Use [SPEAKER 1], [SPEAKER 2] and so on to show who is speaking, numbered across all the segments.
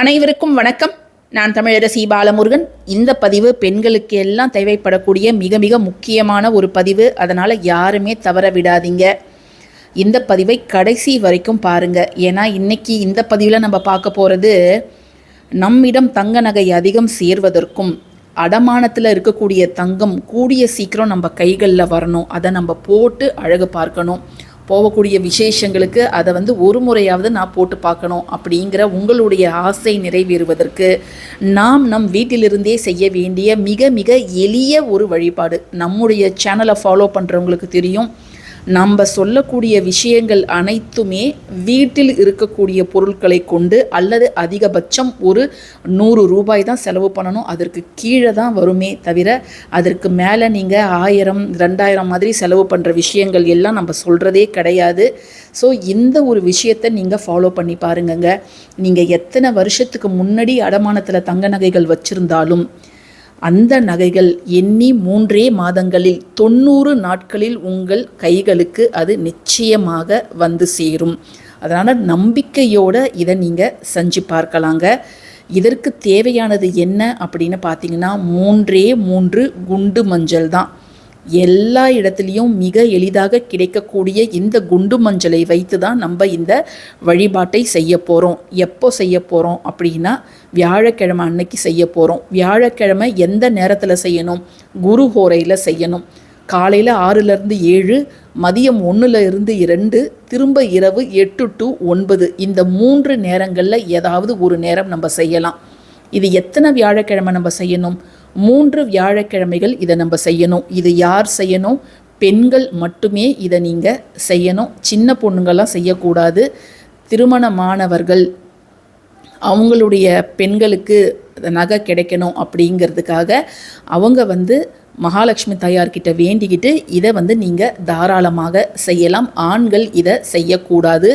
[SPEAKER 1] அனைவருக்கும் வணக்கம். நான் தமிழரசி பாலமுருகன். இந்த பதிவு பெண்களுக்கு எல்லாம் தேவைப்படக்கூடிய மிக மிக முக்கியமான ஒரு பதிவு. அதனால் யாருமே தவற விடாதீங்க. இந்த பதிவை கடைசி வரைக்கும் பாருங்க. ஏன்னா இன்னைக்கு இந்த பதிவில் நம்ம பார்க்க போகிறது நம்மிடம் தங்க நகை அதிகம் சேர்வதற்கும் அடமானத்தில் இருக்கக்கூடிய தங்கம் கூடிய சீக்கிரம் நம்ம கைகளில் வரணும். அதை நம்ம போட்டு அழகு பார்க்கணும். போகக்கூடிய விசேஷங்களுக்கு அதை வந்து ஒரு முறையாவது நான் போட்டு பார்க்கணும் அப்படிங்கிற உங்களுடைய ஆசை நிறைவேறுவதற்கு நாம் நம் வீட்டிலிருந்தே செய்ய வேண்டிய மிக மிக எளிய ஒரு வழிபாடு. நம்முடைய சேனலை ஃபாலோ பண்ணுறவங்களுக்கு தெரியும். நம்ம சொல்லக்கூடிய விஷயங்கள் அனைத்துமே வீட்டில் இருக்கக்கூடிய பொருட்களை கொண்டு அல்லது அதிகபட்சம் ஒரு நூறு ரூபாய் தான் செலவு பண்ணணும். அதற்கு கீழே தான் வருமே தவிர அதற்கு மேலே நீங்கள் ஆயிரம் ரெண்டாயிரம் மாதிரி செலவு பண்ணுற விஷயங்கள் எல்லாம் நம்ம சொல்கிறதே கிடையாது. ஸோ இந்த ஒரு விஷயத்தை நீங்கள் ஃபாலோ பண்ணி பாருங்கங்க. நீங்கள் எத்தனை வருஷத்துக்கு முன்னாடி அடமானத்தில் தங்க நகைகள் வச்சுருந்தாலும் அந்த நகைகள் எண்ணி மூன்றே மாதங்களில் தொண்ணூறு நாட்களில் உங்கள் கைகளுக்கு அது நிச்சயமாக வந்து சேரும். அதனால் நம்பிக்கையோடு இதை நீங்கள் செஞ்சு பார்க்கலாங்க. இதற்கு தேவையானது என்ன அப்படின்னு பார்த்தீங்கன்னா மூன்றே மூன்று குண்டு மஞ்சள் தான். எல்லா இடத்துலையும் மிக எளிதாக கிடைக்கக்கூடிய இந்த குண்டு மஞ்சளை வைத்து தான் நம்ம இந்த வழிபாட்டை செய்ய போகிறோம் எப்போ செய்ய போகிறோம் அப்படின்னா வியாழக்கிழமை அன்னைக்கு செய்ய போகிறோம் வியாழக்கிழமை எந்த நேரத்தில் செய்யணும்? குரு ஹோரையில் செய்யணும். காலையில் ஆறுலேருந்து ஏழு மதியம் ஒன்றில் இருந்து இரண்டு திரும்ப இரவு எட்டு டு ஒன்பது. இந்த மூன்று நேரங்களில் ஏதாவது ஒரு நேரம் நம்ம செய்யலாம். இது எத்தனை வியாழக்கிழமை நம்ம செய்யணும்? மூன்று வியாழக்கிழமைகள் இதை நம்ம செய்யணும். இது யார் செய்யணும்? பெண்கள் மட்டுமே இதை நீங்கள் செய்யணும். சின்ன பொண்ணுங்கள்லாம் செய்யக்கூடாது. திருமணமானவர்கள் அவங்களுடைய பெண்களுக்கு நகை கிடைக்கணும் அப்படிங்கிறதுக்காக அவங்க வந்து மகாலட்சுமி தாயார்கிட்ட வேண்டிக்கிட்டு இதை வந்து நீங்கள் தாராளமாக செய்யலாம். ஆண்கள் இதை செய்யக்கூடாது.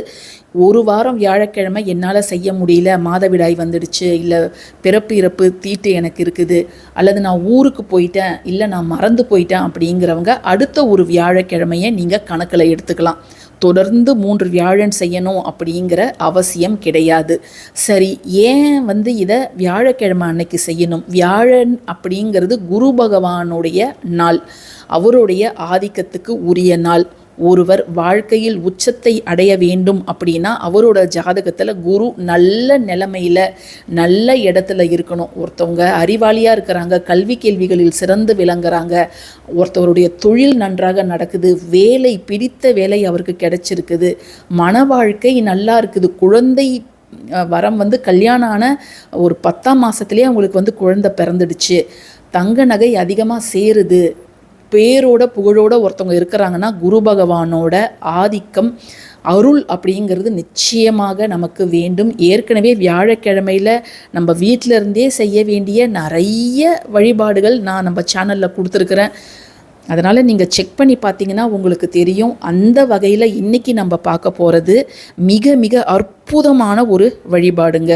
[SPEAKER 1] ஒரு வாரம் வியாழக்கிழமை என்னால் செய்ய முடியல மாதவிடாய் வந்துடுச்சு இல்லை பிறப்பு இறப்பு தீட்டு எனக்கு இருக்குது அல்லது நான் ஊருக்கு போயிட்டேன் இல்லை நான் மறந்து போயிட்டேன் அப்படிங்கிறவங்க அடுத்த ஒரு வியாழக்கிழமையை நீங்கள் கணக்கில் எடுத்துக்கலாம். தொடர்ந்து மூன்று வியாழன் செய்யணும் அப்படிங்கிற அவசியம் கிடையாது. சரி ஏன் வந்து இதை வியாழக்கிழமை அன்னைக்கு செய்யணும்? வியாழன் அப்படிங்கிறது குரு பகவானுடைய நாள். அவருடைய ஆதிக்கத்துக்கு உரிய நாள். ஒருவர் வாழ்க்கையில் உச்சத்தை அடைய வேண்டும் அப்படின்னா அவரோட ஜாதகத்தில் குரு நல்ல நிலைமையில் நல்ல இடத்துல இருக்கணும். ஒருத்தவங்க அறிவாளியாக இருக்கிறாங்க கல்வி கேள்விகளில் சிறந்து விளங்குறாங்க. ஒருத்தவருடைய தொழில் நன்றாக நடக்குது வேலை பிடித்த வேலை அவருக்கு கிடைச்சிருக்குது. மன வாழ்க்கை நல்லா இருக்குது. குழந்தை வரம் வந்து கல்யாணம் ஆன ஒரு பத்தாம் மாதத்துலேயே அவங்களுக்கு வந்து குழந்தை பிறந்துடுச்சு. தங்க நகை அதிகமாக சேருது. பேரோட புகழோட ஒருத்தவங்க இருக்கிறாங்கன்னா குரு பகவானோட ஆதிக்கம் அருள் அப்படிங்கிறது நிச்சயமாக நமக்கு வேண்டும். ஏற்கனவே வியாழக்கிழமையில் நம்ம வீட்டில இருந்தே செய்ய வேண்டிய நிறைய வழிபாடுகள் நான் நம்ம சேனலில் கொடுத்துருக்குறேன். அதனால் நீங்கள் செக் பண்ணி பார்த்தீங்கன்னா உங்களுக்கு தெரியும். அந்த வகையில் இன்றைக்கி நம்ம பார்க்க போகிறது மிக மிக அற்புதமான ஒரு வழிபாடுங்க.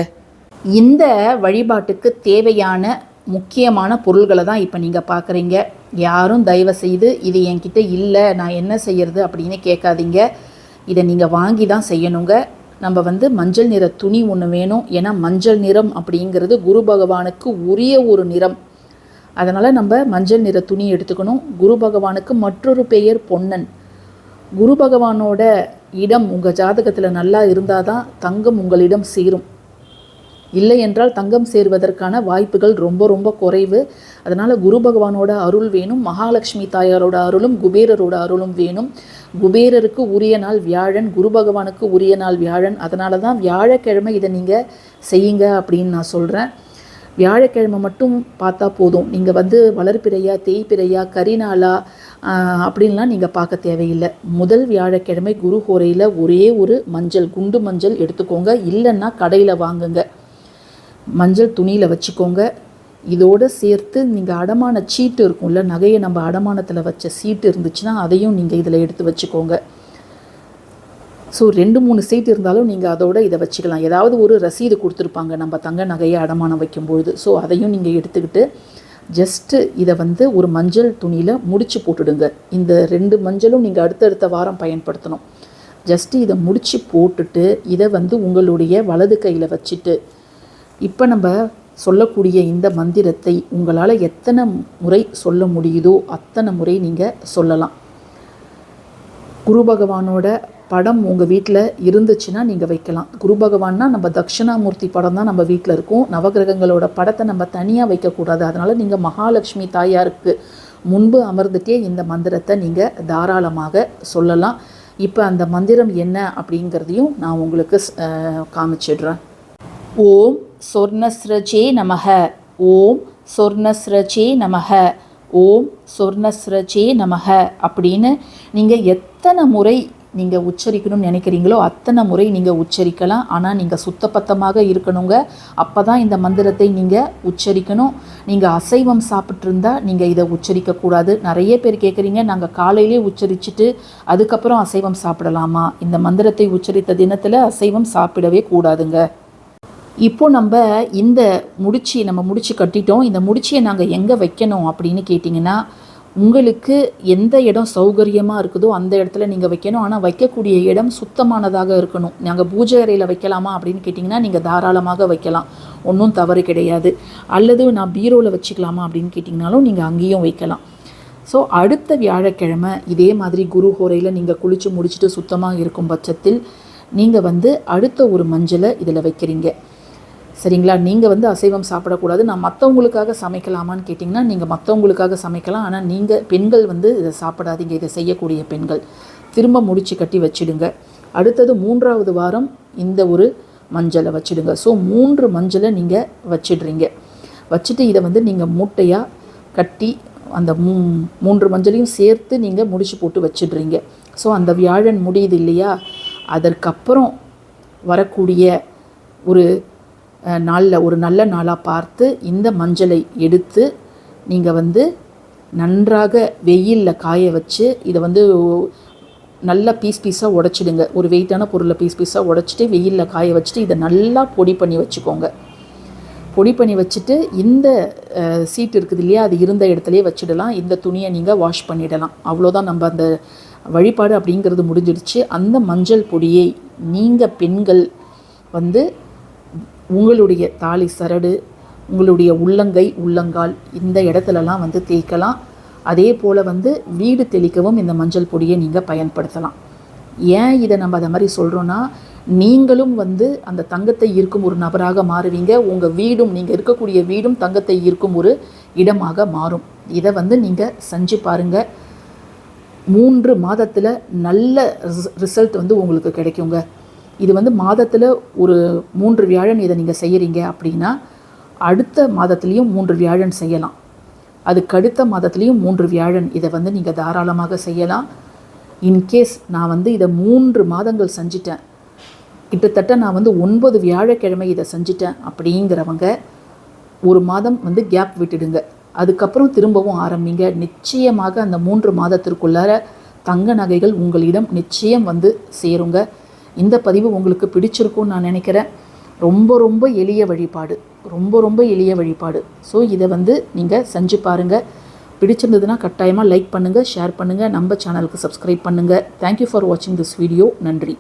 [SPEAKER 1] இந்த வழிபாட்டுக்கு தேவையான முக்கியமான பொருள்களை தான் இப்போ நீங்கள் பார்க்குறீங்க யாரும் தயவு செய்து இது என்கிட்ட இல்லை நான் என்ன செய்யறது அப்படின்னு கேட்காதீங்க. இதை நீங்கள் வாங்கி தான் செய்யணுங்க. நம்ம வந்து மஞ்சள் நிற துணி ஒன்று வேணும். ஏன்னா மஞ்சள் நிறம் அப்படிங்கிறது குரு பகவானுக்கு உரிய ஒரு நிறம். அதனால் நம்ம மஞ்சள் நிற துணி எடுத்துக்கணும். குரு பகவானுக்கு மற்றொரு பெயர் பொன்னன். குரு பகவானோட இடம் உங்கள் ஜாதகத்தில் நல்லா இருந்தால் தான் தங்கம் உங்களிடம் சேரும். இல்லை என்றால் தங்கம் சேர்வதற்கான வாய்ப்புகள் ரொம்ப ரொம்ப குறைவு. அதனால் குரு பகவானோட அருள் வேணும். மகாலட்சுமி தாயாரோட அருளும் குபேரரோட அருளும் வேணும். குபேரருக்கு உரிய நாள் வியாழன் குரு பகவானுக்கு உரிய நாள் வியாழன். அதனால தான் வியாழக்கிழமை இதை நீங்கள் செய்யுங்க அப்படின்னு நான் சொல்கிறேன் வியாழக்கிழமை மட்டும் பார்த்தா போதும். நீங்கள் வந்து வளர்ப்பிறையா தேய்ப்பிறையா கரிநாளா அப்படின்லாம் நீங்கள் பார்க்க தேவையில்லை. முதல் வியாழக்கிழமை குரு ஹோரையில் ஒரே ஒரு மஞ்சள் குண்டு மஞ்சள் எடுத்துக்கோங்க. இல்லைன்னா கடையில் வாங்குங்க. மஞ்சள் துணியில் வச்சுக்கோங்க. இதோடு சேர்த்து நீங்கள் அடமான சீட்டு இருக்கும்ல நகையை நம்ம அடமானத்தில் வச்ச சீட்டு இருந்துச்சுன்னா அதையும் நீங்கள் இதில் எடுத்து வச்சுக்கோங்க. ஸோ ரெண்டு மூணு சீட் இருந்தாலும் நீங்கள் அதோட இதை வச்சுக்கலாம். ஏதாவது ஒரு ரசீது கொடுத்துருப்பாங்க நம்ம தங்க நகையை அடமானம் வைக்கும்பொழுது. ஸோ அதையும் நீங்கள் எடுத்துக்கிட்டு ஜஸ்ட்டு இதை வந்து ஒரு மஞ்சள் துணியில் முடிச்சு போட்டுடுங்க. இந்த ரெண்டு மஞ்சளும் நீங்கள் அடுத்தடுத்த வாரம் பயன்படுத்தணும். ஜஸ்ட்டு இதை முடித்து போட்டுட்டு இதை வந்து உங்களுடைய வலது கையில் வச்சுட்டு இப்போ நம்ம சொல்லக்கூடிய இந்த மந்திரத்தை உங்களால் எத்தனை முறை சொல்ல முடியுதோ அத்தனை முறை நீங்கள் சொல்லலாம். குரு பகவானோட படம் உங்கள் வீட்டில் இருந்துச்சுன்னா நீங்கள் வைக்கலாம். குரு பகவான்னா நம்ம தட்சிணாமூர்த்தி படம் தான் நம்ம வீட்டில் இருக்கும். நவகிரகங்களோட படத்தை நம்ம தனியாக வைக்கக்கூடாது. அதனால் நீங்கள் மகாலட்சுமி தாயாருக்கு முன்பு அமர்ந்துட்டே இந்த மந்திரத்தை நீங்கள் தாராளமாக சொல்லலாம். இப்போ அந்த மந்திரம் என்ன அப்படிங்கிறதையும் நான் உங்களுக்கு காமிச்சிடுறேன். ஓம் சொர்ணஸ்ரஜே நமக. ஓம் சொர்ணஸ்ரஜே நமக. ஓம் சொர்ணஸ்ரஜே நமக. அப்படின்னு நீங்கள் எத்தனை முறை நீங்கள் உச்சரிக்கணும்னு நினைக்கிறீங்களோ அத்தனை முறை நீங்கள் உச்சரிக்கலாம். ஆனால் நீங்கள் சுத்தப்பத்தமாக இருக்கணுங்க. அப்போ தான் இந்த மந்திரத்தை நீங்கள் உச்சரிக்கணும். நீங்கள் அசைவம் சாப்பிட்ருந்தா நீங்கள் இதை உச்சரிக்கக்கூடாது நிறைய பேர் கேட்குறீங்க நாங்கள் காலையிலே உச்சரிச்சுட்டு அதுக்கப்புறம் அசைவம் சாப்பிடலாமா? இந்த மந்திரத்தை உச்சரித்த தினத்தில் அசைவம் சாப்பிடவே கூடாதுங்க. இப்போ நம்ம இந்த முடிச்சி நம்ம முடிச்சு கட்டிட்டோம். இந்த முடிச்சியை நாங்கள் எங்கே வைக்கணும் அப்படின்னு கேட்டிங்கன்னா உங்களுக்கு எந்த இடம் சௌகரியமாக இருக்குதோ அந்த இடத்துல நீங்கள் வைக்கணும். ஆனால் வைக்கக்கூடிய இடம் சுத்தமானதாக இருக்கணும். நாங்கள் பூஜை அறையில் வைக்கலாமா அப்படின்னு கேட்டிங்கன்னா நீங்கள் தாராளமாக வைக்கலாம். ஒன்றும் தவறு கிடையாது. அல்லது நான் பீரோவில் வச்சுக்கலாமா அப்படின்னு கேட்டிங்கனாலும் நீங்கள் அங்கேயும் வைக்கலாம். ஸோ அடுத்த வியாழக்கிழமை இதே மாதிரி குரு ஹோரையில் நீங்கள் குளித்து முடிச்சுட்டு சுத்தமாக இருக்கும் பட்சத்தில் நீங்கள் வந்து அடுத்த ஒரு மஞ்சளை இதில் வைக்கிறீங்க. சரிங்களா? நீங்கள் வந்து அசைவம் சாப்பிடக்கூடாது. நான் மற்றவங்களுக்காக சமைக்கலாமான்னு கேட்டிங்கன்னா நீங்கள் மற்றவங்களுக்காக சமைக்கலாம். ஆனால் நீங்கள் பெண்கள் வந்து இதை சாப்பிடாதீங்க. இதை செய்யக்கூடிய பெண்கள். திரும்ப முடிச்சு கட்டி வச்சிடுங்க. அடுத்தது மூன்றாவது வாரம் இந்த ஒரு மஞ்சளை வச்சிடுங்க. ஸோ மூன்று மஞ்சளை நீங்கள் வச்சிடுறீங்க. வச்சுட்டு இதை வந்து நீங்கள் மூட்டையாக கட்டி அந்த மூ மூன்று மஞ்சளையும் சேர்த்து நீங்கள் முடிச்சு போட்டு வச்சிடுறீங்க. ஸோ அந்த வியாழன் முடியுது இல்லையா? அதற்கப்புறம் வரக்கூடிய ஒரு நாளில் ஒரு நல்ல நாளாக பார்த்து இந்த மஞ்சளை எடுத்து நீங்கள் வந்து நன்றாக வெயிலில் காய வச்சு இதை வந்து நல்லா பீஸ் பீஸாக உடச்சிடுங்க. ஒரு வெயிட்டான பொருளை பீஸ் பீஸாக உடச்சிட்டு வெயிலில் காய வச்சுட்டு இதை நல்லா பொடி பண்ணி வச்சுக்கோங்க. பொடி பண்ணி வச்சுட்டு இந்த சீட் இருக்குது இல்லையா அது இருந்த இடத்துலையே வச்சிடலாம். இந்த துணியை நீங்கள் வாஷ் பண்ணிடலாம். அவ்வளோதான் நம்ம அந்த வழிபாடு அப்படிங்கிறது முடிஞ்சிடுச்சு. அந்த மஞ்சள் பொடியை நீங்கள் பெண்கள் வந்து உங்களுடைய தாலி சரடு உங்களுடைய உள்ளங்கை உள்ளங்கால் இந்த இடத்துலலாம் வந்து தேய்க்கலாம். அதே போல் வந்து வீடு தெளிக்கவும் இந்த மஞ்சள் பொடியை நீங்கள் பயன்படுத்தலாம். ஏன் இதை நம்ம அதை மாதிரி சொல்கிறோன்னா நீங்களும் வந்து அந்த தங்கத்தை ஈர்க்கும் ஒரு நபராக மாறுவீங்க. உங்கள் வீடும் நீங்கள் இருக்கக்கூடிய வீடும் தங்கத்தை ஈர்க்கும் ஒரு இடமாக மாறும். இதை வந்து நீங்கள் செஞ்சு பாருங்கள் மூன்று மாதத்தில் நல்ல ரிசல்ட் வந்து உங்களுக்கு கிடைக்குங்க. இது வந்து மாதத்தில் ஒரு மூன்று வியாழன் இதை நீங்கள் செய்கிறீங்க அப்படின்னா அடுத்த மாதத்துலேயும் மூன்று வியாழன் செய்யலாம். அதுக்கு அடுத்த மாதத்துலேயும் மூன்று வியாழன் இதை வந்து நீங்கள் தாராளமாக செய்யலாம். இன்கேஸ் நான் வந்து இதை மூன்று மாதங்கள் செஞ்சிட்டேன். கிட்டத்தட்ட நான் வந்து ஒன்பது வியாழக்கிழமை இதை செஞ்சிட்டேன் அப்படிங்கிறவங்க ஒரு மாதம் வந்து கேப் விட்டுடுங்க. அதுக்கப்புறம் திரும்பவும் ஆரம்பிங்க. நிச்சயமாக அந்த மூன்று மாதத்திற்குள்ளார தங்க நகைகள் உங்களிடம் நிச்சயம் வந்து சேருங்க. இந்த பதிவு உங்களுக்கு பிடிச்சிருக்கும்னு நான் நினைக்கிறேன். ரொம்ப ரொம்ப எளிய வழிபாடு. ரொம்ப ரொம்ப எளிய வழிபாடு. ஸோ இதை வந்து நீங்கள் செஞ்சு பாருங்கள் பிடிச்சிருந்ததுன்னா கட்டாயமாக லைக் பண்ணுங்கள் ஷேர் பண்ணுங்கள் நம்ம சேனலுக்கு சப்ஸ்கிரைப் பண்ணுங்கள் தேங்க்யூ ஃபார் வாட்சிங் திஸ் வீடியோ நன்றி.